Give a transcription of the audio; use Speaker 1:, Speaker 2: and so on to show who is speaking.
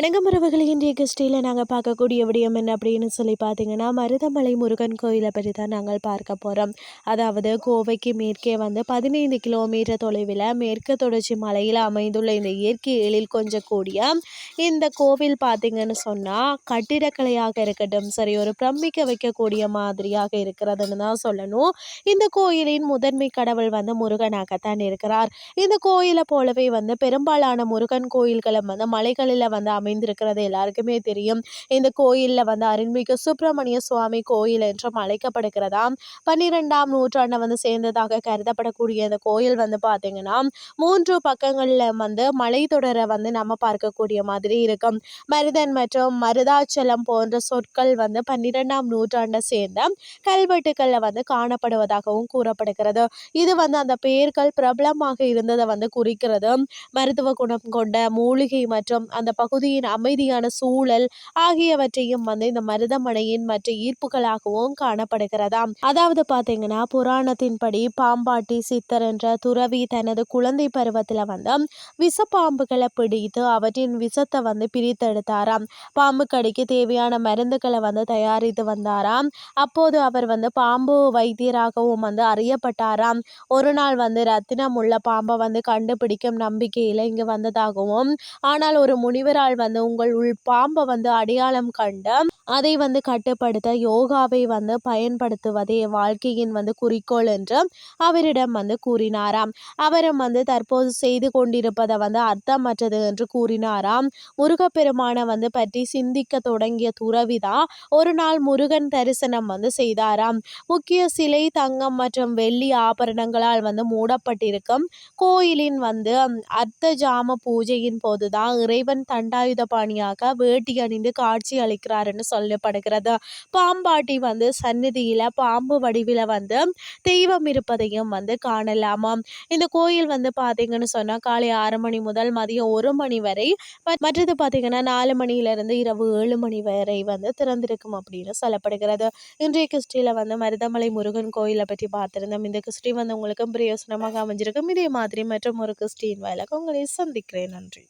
Speaker 1: கிறிஸ்டியில் நாங்கள் பார்க்கக்கூடிய விடயம் என்ன அப்படின்னு சொல்லி பார்த்தீங்கன்னா மருதமலை முருகன் கோயிலை பற்றி தான் நாங்கள் பார்க்க போகிறோம் அதாவது கோவைக்கு மேற்கே வந்து பதினைந்து கிலோமீட்டர் தொலைவில் மேற்கு தொடர்ச்சி மலையில் அமைந்துள்ள இந்த இயற்கை எழில் கொஞ்சம் கூடிய இந்த கோவில் பார்த்தீங்கன்னு சொன்னால் கட்டிடக்கலையாக இருக்கட்டும் சரி ஒரு பிரமிக்க வைக்கக்கூடிய மாதிரியாக இருக்கிறதுன்னு தான் சொல்லணும். இந்த கோயிலின் முதன்மை கடவுள் வந்து முருகனாகத்தான் இருக்கிறார். இந்த கோயிலை போலவே வந்து பெரும்பாலான முருகன் கோயில்களும் வந்து மலைகளில் வந்து அமை அமைந்திருக்கிறது. எல்லாருக்குமே தெரியும். இந்த கோயிலில் வந்து அருள்மிகு சுப்பிரமணிய சுவாமி கோயில் என்றும் அழைக்கப்படுகிறதாம் பன்னிரெண்டாம் நூற்றாண்டை வந்து சேர்ந்ததாக கருதப்படக்கூடிய இந்த கோயில் வந்து பார்த்தீங்கன்னா மூன்று பக்கங்களில் வந்து மலை தொடரை வந்து நம்ம பார்க்கக்கூடிய மாதிரி இருக்கும். மருதன் மற்றும் மருதாச்சலம் போன்ற சொற்கள் வந்து பன்னிரெண்டாம் நூற்றாண்டை சேர்ந்த கல்வெட்டுக்களில் வந்து காணப்படுவதாகவும் கூறப்படுகிறது. இது வந்து அந்த பெயர்கள் பிரபலமாக இருந்ததை வந்து குறிக்கிறது. மருத்துவ குணம் கொண்ட மூலிகை மற்றும் அந்த பகுதியின் அமைதியான சூழல் ஆகியவற்றையும் வந்து இந்த மருதமனையின் மற்ற ஈர்ப்புகளாகவும் காணப்படுகிறதாம். அதாவது பார்த்தீங்கன்னா புராணத்தின்படி பாம்பாட்டி சித்தர் என்ற துறவி தனது குழந்தை பருவத்தில் வந்து விசப்பாம்புகளை பிடித்து அவற்றின் விஷத்தை வந்து பிரித்தெடுத்தாராம். பாம்பு கடிக்கு தேவையான மருந்துகளை வந்து தயாரித்து வந்தாராம். அப்போது அவர் வந்து பாம்பு வைத்தியராகவும் வந்து அறியப்பட்டாராம். ஒரு நாள் வந்து ரத்தினம் உள்ள பாம்பை வந்து கண்டுபிடிக்கும் நம்பிக்கையில் இங்கு வந்ததாகவும் ஆனால் ஒரு முனிவரால் வந்து உங்கள் உள் பாம்பை வந்து அடையாளம் கண்டு அதை வந்து கட்டுப்படுத்த யோகாவை வந்து பயன்படுத்துவதே வாழ்க்கையின் வந்து குறிக்கோள் என்று அவரிடம் வந்து கூறினாராம். அவரும் வந்து தற்போது செய்து கொண்டிருப்பதை வந்து அர்த்தமற்றது என்று கூறினாராம். முருகப்பெருமானை வந்து பற்றி சிந்திக்க தொடங்கிய துறவிதான் ஒரு நாள் முருகன் தரிசனம் வந்து செய்தாராம். முக்கிய சிலை தங்கம் மற்றும் வெள்ளி ஆபரணங்களால் வந்து மூடப்பட்டிருக்கும் கோயிலின் வந்து அர்த்த ஜாம பூஜையின் போதுதான் இறைவன் தண்டாயுத பாணியாக வேட்டி அணிந்து காட்சி அளிக்கிறாருன்னு சொல்லப்படுகிறது. பாம்பாட்டி வந்து சந்நிதியில் பாம்பு வடிவில் வந்து தெய்வம் இருப்பதையும் வந்து காணலாமாம் இந்த கோயில் வந்து பார்த்தீங்கன்னு சொன்னால் காலை ஆறு மணி முதல் மதியம் ஒரு மணி வரை மற்றது பார்த்தீங்கன்னா நாலு மணியிலிருந்து இரவு ஏழு மணி வரை வந்து திறந்திருக்கும் அப்படின்னு சொல்லப்படுகிறது. இன்றைய கிறிஸ்டியில் வந்து மருதமலை முருகன் கோயிலை பற்றி பார்த்துருந்தோம். இந்த கிறிஸ்டி வந்து உங்களுக்கு பிரயோசனமாக அமைஞ்சிருக்கும். இதே மாதிரி மற்றும் ஒரு கிறிஸ்டின் வேலைக்கு உங்களை சந்திக்கிறேன். நன்றி.